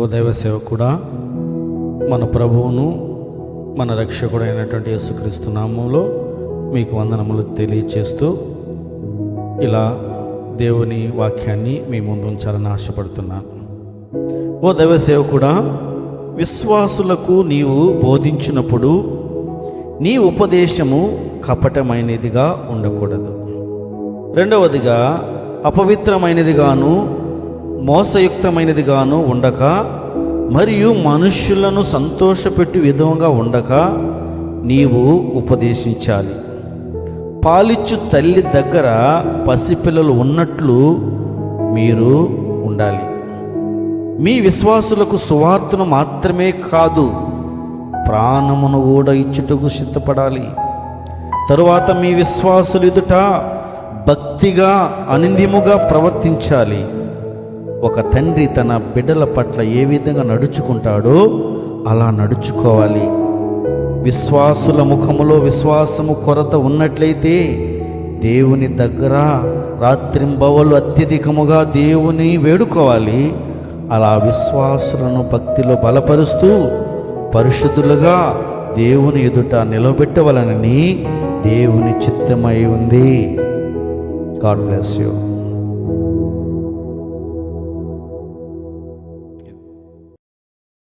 ఓ దైవ సేవకుడా మన ప్రభువును మన రక్షకుడు అయినటువంటి యేసుక్రీస్తు నామంలో మీకు వందనములు తెలియచేస్తూ ఇలా దేవుని వాక్యాన్ని మీ ముందు ఉంచాలని ఆశపడుతున్నాను ఓ దైవ సేవకుడా విశ్వాసులకు నీవు బోధించినప్పుడు నీ ఉపదేశము కపటమైనదిగా ఉండకూడదు. రెండవదిగా అపవిత్రమైనదిగాను మోసయుక్తమైనదిగాను ఉండక మరియు మనుష్యులను సంతోషపెట్టు విధంగా ఉండక నీవు ఉపదేశించాలి. పాలిచ్చు తల్లి దగ్గర పసిపిల్లలు ఉన్నట్లు మీరు ఉండాలి. మీ విశ్వాసులకు సువార్తను మాత్రమే కాదు ప్రాణమును కూడా ఇచ్చుటకు సిద్ధపడాలి. తరువాత మీ విశ్వాసులు ఎదుట భక్తిగా అనింద్యముగా ప్రవర్తించాలి. ఒక తండ్రి తన బిడ్డల పట్ల ఏ విధంగా నడుచుకుంటాడో అలా నడుచుకోవాలి. విశ్వాసుల ముఖములో విశ్వాసము కొరత ఉన్నట్లయితే దేవుని దగ్గర రాత్రింబవలు అత్యధికముగా దేవుని వేడుకోవాలి. అలా విశ్వాసులను భక్తిలో బలపరుస్తూ పరిశుద్ధులుగా దేవుని ఎదుట నిలబెట్టవలనని దేవుని చిత్తమై ఉంది. God bless you.